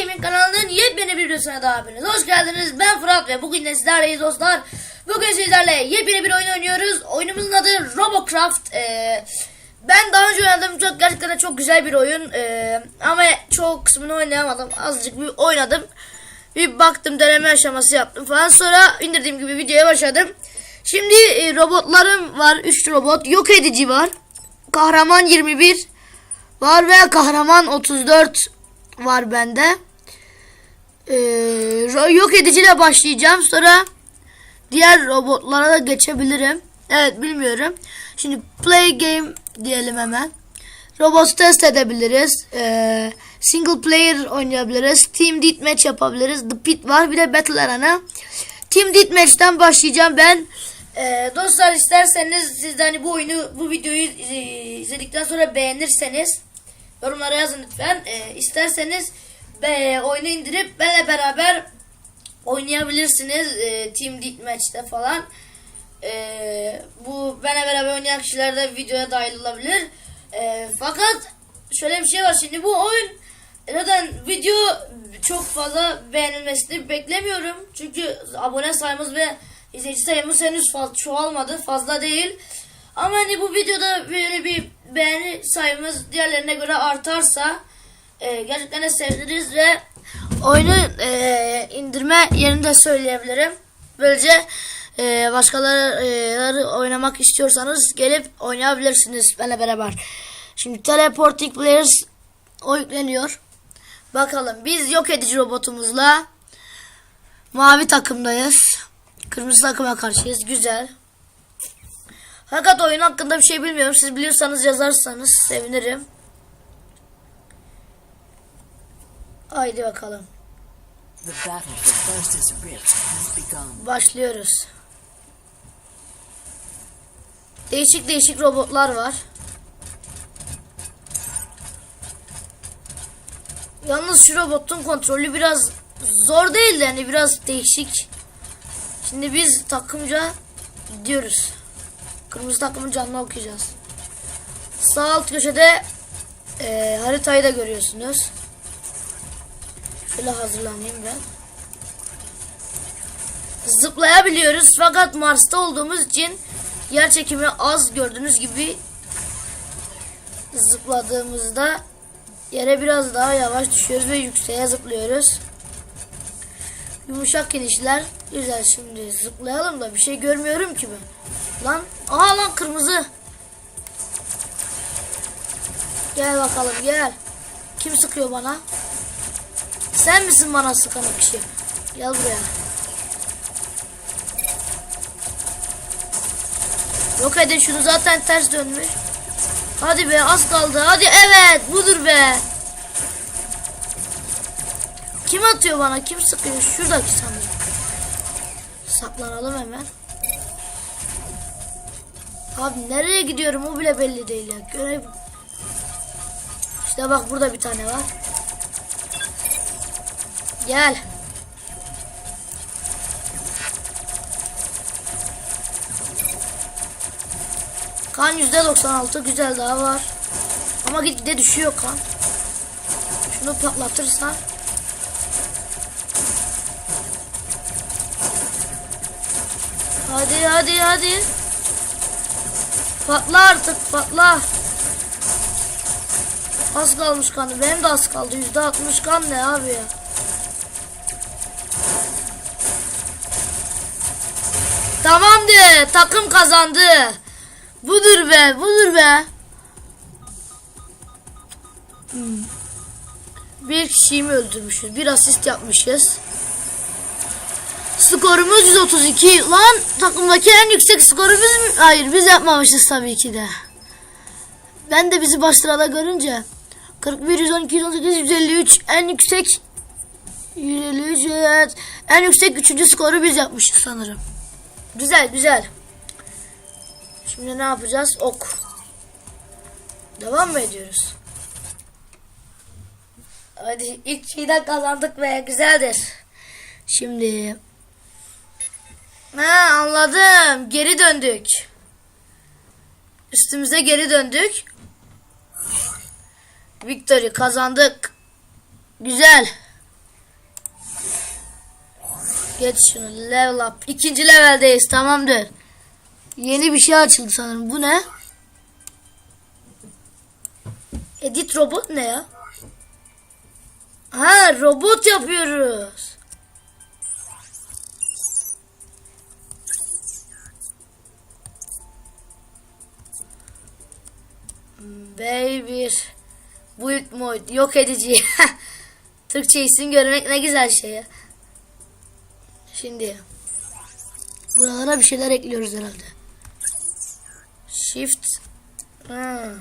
Gaming kanalının yepyeni bir videosuna daha hepiniz hoş geldiniz. Ben Fırat ve bugün de sizlerleyiz dostlar. Bugün sizlerle yepyeni bir oyun oynuyoruz. Oyunumuzun adı Robocraft. Ee, ben daha önce oynadım. Çok gerçekten çok güzel bir oyun. Ee, ama çoğu kısmını oynayamadım. Azıcık bir oynadım. Bir baktım deneme aşaması yaptım falan. Sonra indirdiğim gibi videoya başladım. Şimdi e, robotlarım var. 3 robot. Yok edici var. Kahraman 21 var ve kahraman 34 var bende. Ee, yok ediciyle başlayacağım. Sonra diğer robotlara da geçebilirim. Evet bilmiyorum. Şimdi play game diyelim hemen. Robot test edebiliriz. Ee, single player oynayabiliriz. Team deathmatch yapabiliriz. The Pit var. Bir de Battle Arena. Team deathmatch'ten başlayacağım ben. Ee, dostlar isterseniz siz de hani bu oyunu bu videoyu izledikten sonra beğenirseniz yorumlara yazın lütfen. Ee, isterseniz be, oyunu indirip benle beraber oynayabilirsiniz. Ee, Team Deathmatch'te falan. Ee, bu benle beraber oynayan kişiler de videoya dahil olabilir. Ee, fakat şöyle bir şey var şimdi bu oyun zaten video çok fazla beğenilmesini beklemiyorum. Çünkü abone sayımız ve izleyici sayımız henüz fazla çoğalmadı. Fazla değil. Ama hani bu videoda böyle bir beğeni sayımız diğerlerine göre artarsa e, gerçekten de seviniriz ve oyunu e, indirme yerini de söyleyebilirim. Böylece e, başkaları e, oynamak istiyorsanız gelip oynayabilirsiniz benimle beraber. Şimdi Teleporting Players o yükleniyor. Bakalım biz yok edici robotumuzla mavi takımdayız. Kırmızı takıma karşıyız. Güzel. Fakat oyun hakkında bir şey bilmiyorum. Siz biliyorsanız yazarsanız sevinirim. Haydi bakalım. Başlıyoruz. Değişik değişik robotlar var. Yalnız şu robotun kontrolü biraz zor değil de hani biraz değişik. Şimdi biz takımca gidiyoruz. Kırmızı takımın canını okuyacağız. Sağ alt köşede e, haritayı da görüyorsunuz. Şöyle hazırlanayım ben. Zıplayabiliyoruz fakat Mars'ta olduğumuz için yer çekimi az gördüğünüz gibi zıpladığımızda yere biraz daha yavaş düşüyoruz ve yükseğe zıplıyoruz. Yumuşak inişler güzel şimdi zıplayalım da bir şey görmüyorum ki ben. Lan aha lan kırmızı. Gel bakalım gel. Kim sıkıyor bana? Sen misin bana sıkan o kişi? Gel buraya. Yok edin şunu zaten ters dönmüş. Hadi be az kaldı. Hadi evet budur be. Kim atıyor bana? Kim sıkıyor? Şuradaki sanırım. Saklanalım hemen. Abi nereye gidiyorum o bile belli değil ya. Görev. İşte bak burada bir tane var. Gel. Kan %96 güzel daha var. Ama gitgide düşüyor kan. Şunu patlatırsan. Hadi hadi hadi. Patla artık patla. Az kalmış kanı. Benim de az kaldı. %60 kan ne abi ya. Tamamdır. Takım kazandı. Budur be, budur be. Bir kişiyi mi öldürmüşüz? Bir asist yapmışız. Skorumuz 132. Lan takımdaki en yüksek skorumuz mu? Hayır biz yapmamışız tabii ki de. Ben de bizi baş sırada görünce 41, 112, 118, 153 en yüksek 153 evet. En yüksek üçüncü skoru biz yapmışız sanırım. Güzel güzel. Şimdi ne yapacağız? Ok. Devam mı ediyoruz? Hadi ilk şeyden kazandık ve güzeldir. Şimdi Ha anladım. Geri döndük. Üstümüze geri döndük. Victory kazandık. Güzel. Geç şunu level up. İkinci leveldeyiz tamamdır. Yeni bir şey açıldı sanırım. Bu ne? Edit robot ne ya? Ha robot yapıyoruz. B1 Build yok edici. Türkçe isim görmek ne güzel şey ya. Şimdi buralara bir şeyler ekliyoruz herhalde. Shift ha.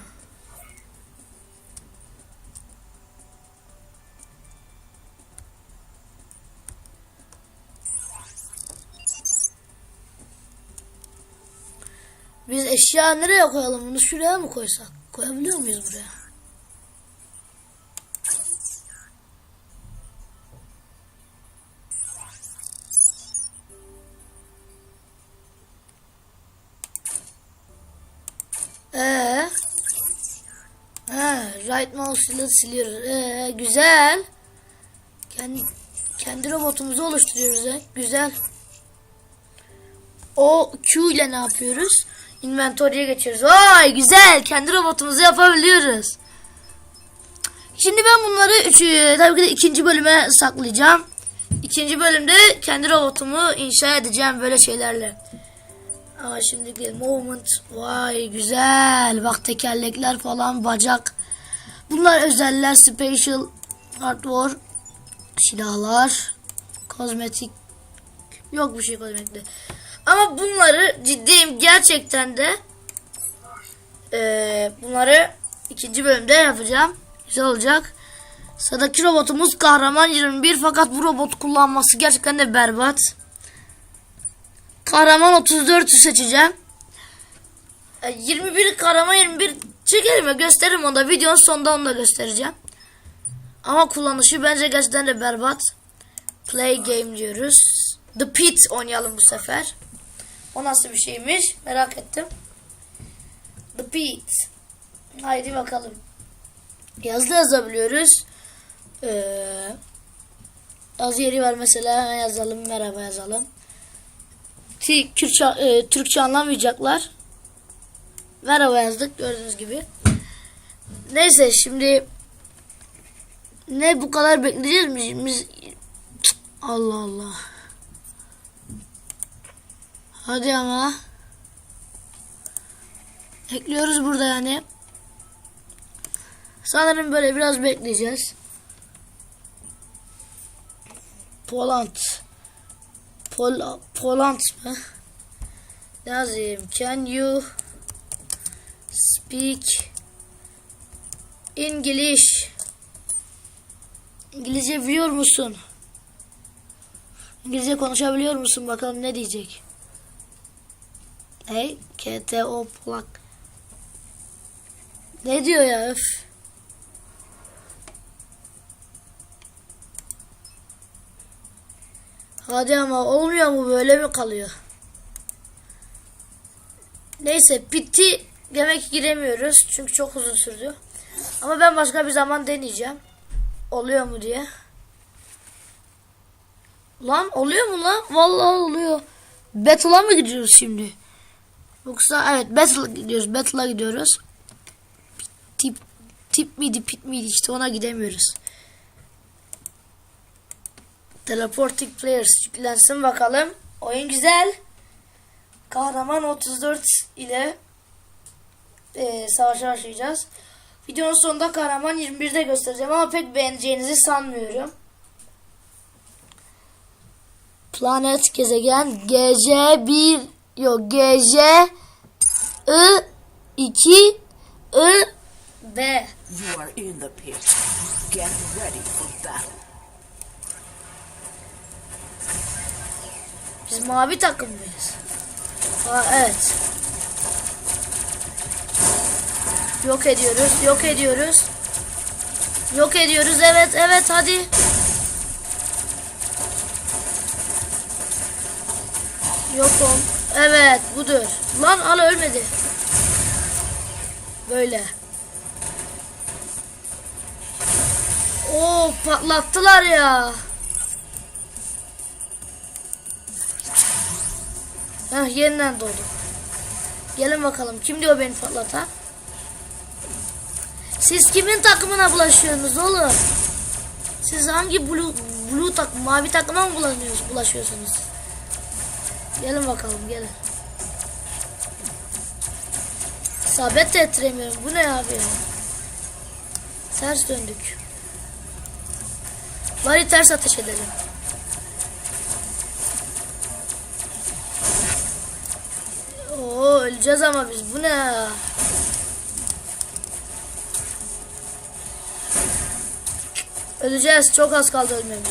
Biz eşya nereye koyalım? Bunu şuraya mı koysak? Koyabiliyor muyuz buraya? Right mouse ile siliyoruz. Ee, güzel. Kendi kendi robotumuzu oluşturuyoruz. He. Güzel. O Q ile ne yapıyoruz? Inventory'e geçiyoruz. Vay güzel. Kendi robotumuzu yapabiliyoruz. Şimdi ben bunları üçü, tabii ki de ikinci bölüme saklayacağım. İkinci bölümde kendi robotumu inşa edeceğim böyle şeylerle. Ama şimdi değil. Movement. Vay güzel. Bak tekerlekler falan bacak. Bunlar özeller. Special hardware. Silahlar. Kozmetik. Yok bir şey kozmetikte. Ama bunları ciddiyim gerçekten de eee, bunları ikinci bölümde yapacağım. Güzel olacak. Sıradaki robotumuz kahraman 21 fakat bu robot kullanması gerçekten de berbat. Kahraman 34'ü seçeceğim. E, 21 kahraman 21 çekerim ya gösteririm onu da videonun sonunda onu da göstereceğim. Ama kullanışı bence gerçekten de berbat. Play game diyoruz. The Pit oynayalım bu sefer. O nasıl bir şeymiş merak ettim. The Pit. Haydi bakalım. Yazılı yazabiliyoruz. Ee, az yeri var mesela hemen yazalım merhaba yazalım. Ki Kürtçe, e, Türkçe anlamayacaklar. Merhaba yazdık gördüğünüz gibi. Neyse şimdi ne bu kadar bekleyeceğiz mi? Biz... Allah Allah. Hadi ama. Ekliyoruz burada yani. Sanırım böyle biraz bekleyeceğiz. Poland. Pol Poland mı? Yazayım? Can you speak English? İngilizce biliyor musun? İngilizce konuşabiliyor musun? Bakalım ne diyecek. Hey, KTO plak. Ne diyor ya öf. Hadi ama olmuyor mu böyle mi kalıyor? Neyse bitti demek ki giremiyoruz çünkü çok uzun sürdü. Ama ben başka bir zaman deneyeceğim. Oluyor mu diye. Lan oluyor mu lan? Vallahi oluyor. Battle'a mı gidiyoruz şimdi? Yoksa evet Battle'a gidiyoruz. Battle'a gidiyoruz. Tip tip miydi pit miydi işte ona gidemiyoruz. Teleporting Players yüklensin bakalım. Oyun güzel. Kahraman 34 ile e, savaşa başlayacağız. Videonun sonunda kahraman 21'de göstereceğim ama pek beğeneceğinizi sanmıyorum. Planet gezegen GC 1 yok GC I 2 I B You are in the pit. Get ready for battle. Biz mavi takım mıyız? Aa, evet. Yok ediyoruz, yok ediyoruz. Yok ediyoruz, evet, evet, hadi. Yokum. Evet, budur. Lan al ölmedi. Böyle. Oo patlattılar ya. Heh yeniden doğdu. Gelin bakalım kim diyor beni patlatan? Siz kimin takımına bulaşıyorsunuz oğlum? Siz hangi blue, blue takım, mavi takıma mı bulanıyorsunuz, bulaşıyorsunuz? Gelin bakalım gelin. Sabit de ettiremiyorum. Bu ne abi ya? Ters döndük. Bari ters ateş edelim. Oo öleceğiz ama biz. Bu ne ya? Öleceğiz. Çok az kaldı ölmemize.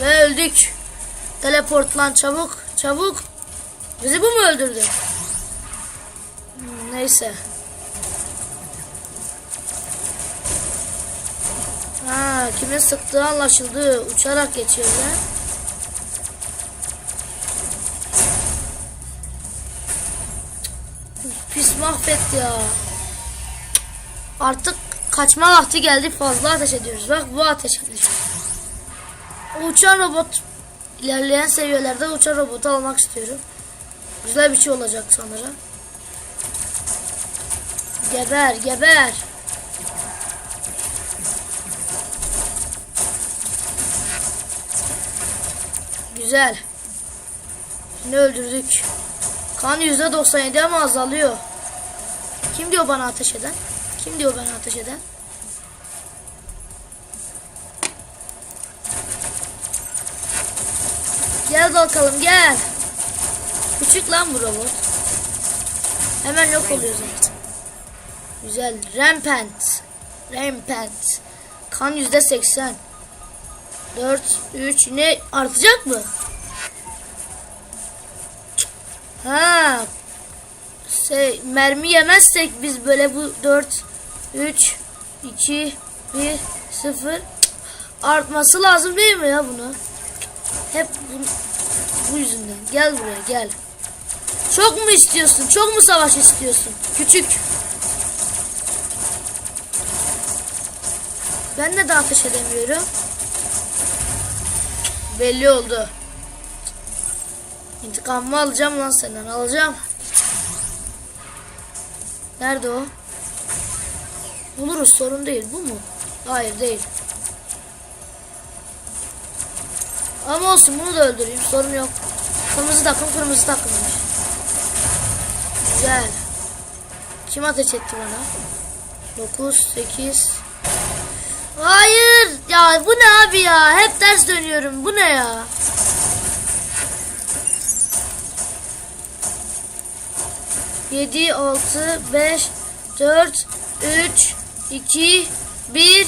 Ve öldük. Teleport lan çabuk. Çabuk. Bizi bu mu öldürdü? Hmm, Neyse. Ha, kimin sıktığı anlaşıldı. Uçarak geçiyoruz ha. Pis mahvetti ya. Artık kaçma vakti geldi. Fazla ateş ediyoruz. Bak bu ateş ediyor. Uçan robot ilerleyen seviyelerde uçan robotu almak istiyorum. Güzel bir şey olacak sanırım. Geber geber. Güzel. Şimdi öldürdük. Kan %97 ama azalıyor. Kim diyor bana ateş eden? Kim diyor bana ateş eden? Gel bakalım gel. Küçük lan bu robot. Hemen yok oluyor zaten. Güzel. Rampant. Rampant. Kan yüzde seksen. Dört, üç. Ne artacak mı? Ha. Şey, mermi yemezsek biz böyle bu 4 3 2 1 0 artması lazım değil mi ya bunu? Hep bu, bu yüzünden. Gel buraya gel. Çok mu istiyorsun? Çok mu savaş istiyorsun? Küçük. Ben de daha ateş edemiyorum. Belli oldu. İntikamımı alacağım lan senden alacağım. Nerede o? Buluruz sorun değil bu mu? Hayır değil. Ama olsun bunu da öldüreyim sorun yok. Kırmızı takım kırmızı takımmış. Güzel. Kim ateş etti bana? 9, 8. Hayır ya bu ne abi ya? Hep ters dönüyorum. Bu ne ya? Yedi, altı, beş, dört, üç, iki, bir.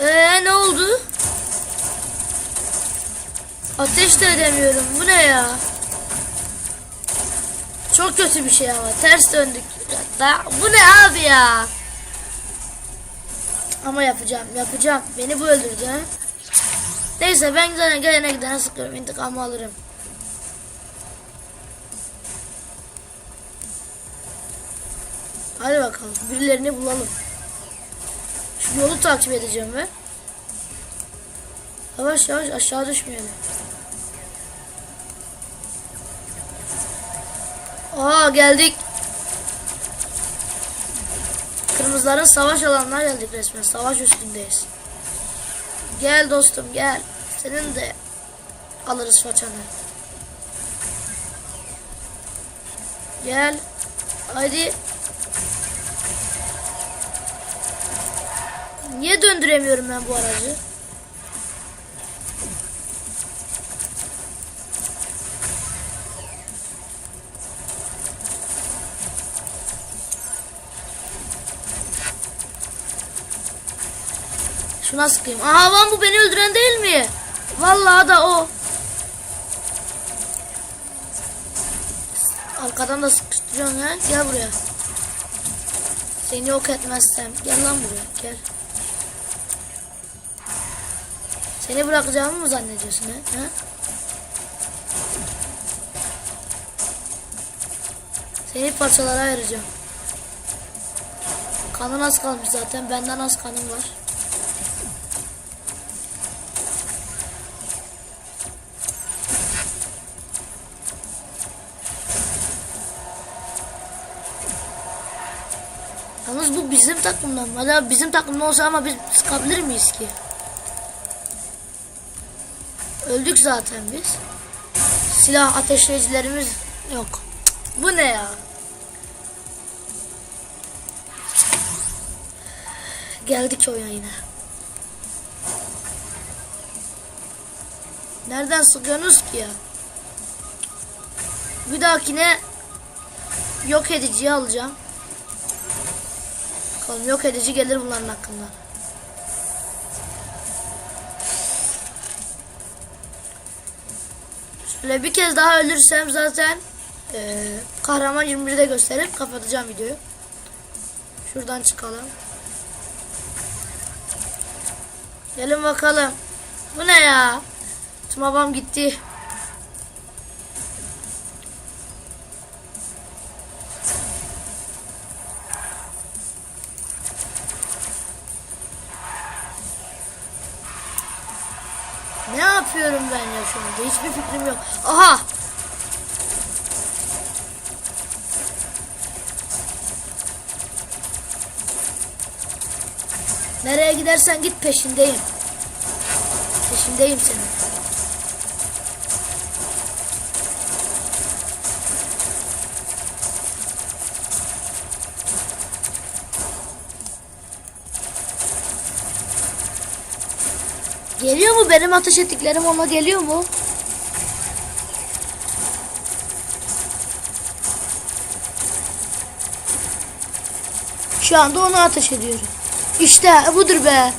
Ee ne oldu? Ateş de edemiyorum. Bu ne ya? Çok kötü bir şey ama. Ters döndük. Bu ne abi ya? Ama yapacağım. Yapacağım. Beni bu öldürdü. Neyse ben gidene gelene gidene sıkıyorum. İntikamı alırım. Hadi bakalım. Birilerini bulalım. Şu yolu takip edeceğim ve yavaş yavaş aşağı düşmeyelim. Aa geldik. Kırmızıların savaş alanına geldik resmen. Savaş üstündeyiz. Gel dostum gel. Senin de alırız façanı. Gel. Hadi. Niye döndüremiyorum ben bu aracı? Şuna sıkayım. Aha lan bu beni öldüren değil mi? Vallahi da o. Arkadan da sıkıştırıyorsun ha. Gel buraya. Seni yok etmezsem. Gel lan buraya. Gel. Seni bırakacağımı mı zannediyorsun he? ha? Seni parçalara ayıracağım. Kanın az kalmış zaten. Benden az kanım var. Yalnız bu bizim takımdan. Hadi bizim takımda olsa ama biz sıkabilir miyiz ki? Öldük zaten biz. Silah ateşleyicilerimiz yok. Bu ne ya? Geldik oyuna yine. Nereden sıkıyorsunuz ki ya? Bir dahakine yok ediciyi alacağım. Bakalım yok edici gelir bunların hakkında. Şöyle bir kez daha ölürsem zaten eee, kahraman 21'de gösterip kapatacağım videoyu. Şuradan çıkalım. Gelin bakalım. Bu ne ya? Tüm babam gitti. Anda? Hiçbir fikrim yok. Aha! Nereye gidersen git peşindeyim. Peşindeyim senin. Geliyor mu benim ateş ettiklerim ona geliyor mu? Şu anda onu ateş ediyorum. İşte budur be.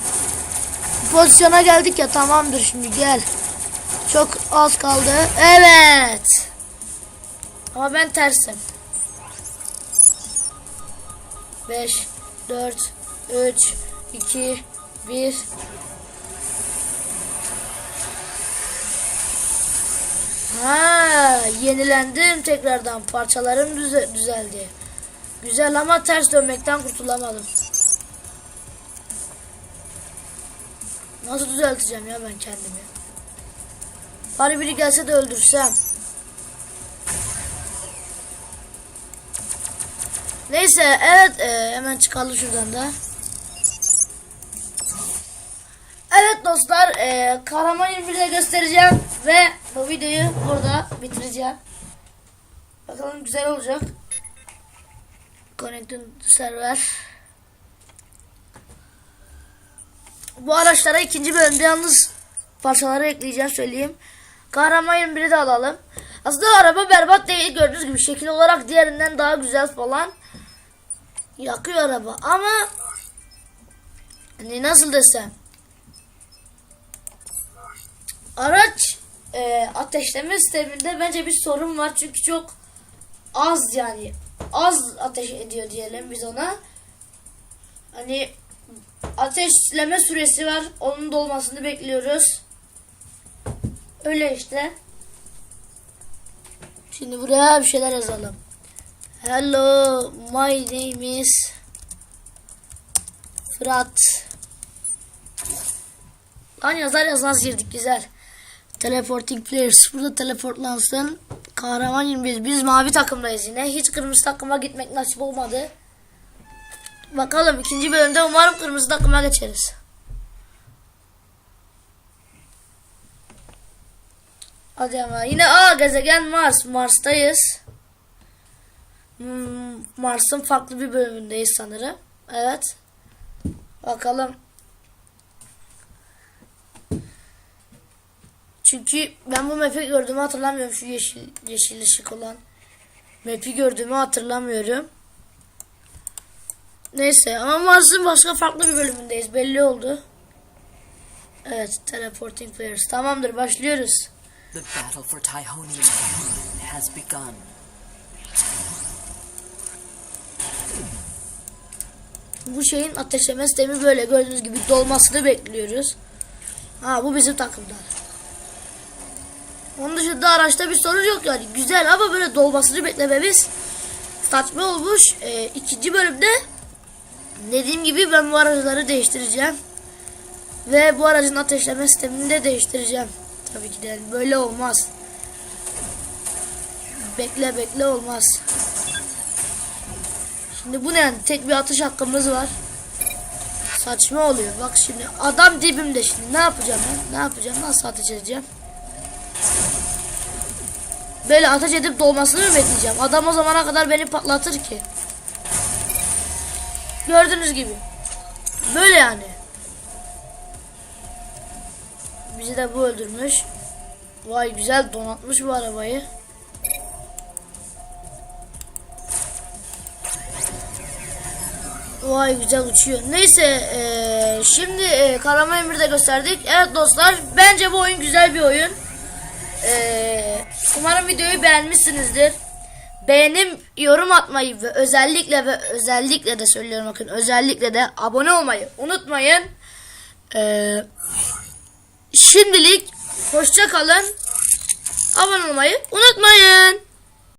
Pozisyona geldik ya tamamdır şimdi gel. Çok az kaldı. Evet. Ama ben tersim. 5 4 3 2 1 Ha, yenilendim tekrardan. Parçalarım düze- düzeldi. Güzel ama ters dönmekten kurtulamadım. Nasıl düzelteceğim ya ben kendimi? Bari biri gelse de öldürsem. Neyse evet e, hemen çıkalım şuradan da. Evet dostlar e, kahraman 21'de göstereceğim ve bu videoyu burada bitireceğim. Bakalım güzel olacak. Connected server. Bu araçlara ikinci bölümde yalnız parçaları ekleyeceğim söyleyeyim. Kahraman 21'i de alalım. Aslında araba berbat değil gördüğünüz gibi şekil olarak diğerinden daha güzel falan. Yakıyor araba ama hani nasıl desem araç e, ateşleme sisteminde bence bir sorun var çünkü çok az yani az ateş ediyor diyelim biz ona. Hani ateşleme süresi var. Onun dolmasını bekliyoruz. Öyle işte. Şimdi buraya bir şeyler yazalım. Hello, my name is Fırat. Lan yazar yazmaz girdik güzel. Teleporting players. Burada teleportlansın. Kahraman 21. Biz mavi takımdayız yine. Hiç kırmızı takıma gitmek nasip olmadı. Bakalım ikinci bölümde umarım kırmızı takıma geçeriz. Hadi ama yine aa gezegen Mars. Mars'tayız. Hmm, Mars'ın farklı bir bölümündeyiz sanırım. Evet. Bakalım. Çünkü ben bu map'i gördüğümü hatırlamıyorum. Şu yeşil, yeşil ışık olan. Map'i gördüğümü hatırlamıyorum. Neyse ama Mars'ın başka farklı bir bölümündeyiz. Belli oldu. Evet. Teleporting Players. Tamamdır. Başlıyoruz. The battle for Tyhonium has begun. Bu şeyin ateşleme sistemi böyle gördüğünüz gibi dolmasını bekliyoruz. Ha bu bizim takımdan. Onun dışında araçta bir sorun yok yani. Güzel ama böyle dolmasını beklememiz saçma olmuş. Ee, ikinci bölümde dediğim gibi ben bu araçları değiştireceğim. Ve bu aracın ateşleme sistemini de değiştireceğim. Tabii ki de böyle olmaz. Bekle bekle olmaz. Şimdi bu ne yani? Tek bir atış hakkımız var. Saçma oluyor. Bak şimdi adam dibimde şimdi. Ne yapacağım ben? Ne yapacağım? Nasıl ateş edeceğim? Böyle ateş edip dolmasını mı bekleyeceğim? Adam o zamana kadar beni patlatır ki. Gördüğünüz gibi. Böyle yani. Bizi de bu öldürmüş. Vay güzel donatmış bu arabayı. Vay güzel uçuyor. Neyse eee, şimdi eee Kahraman Emir'i de gösterdik. Evet dostlar bence bu oyun güzel bir oyun. Eee, umarım videoyu beğenmişsinizdir. Beğenim, yorum atmayı ve özellikle ve özellikle de söylüyorum bakın özellikle de abone olmayı unutmayın. Eee, şimdilik hoşça kalın. Abone olmayı unutmayın.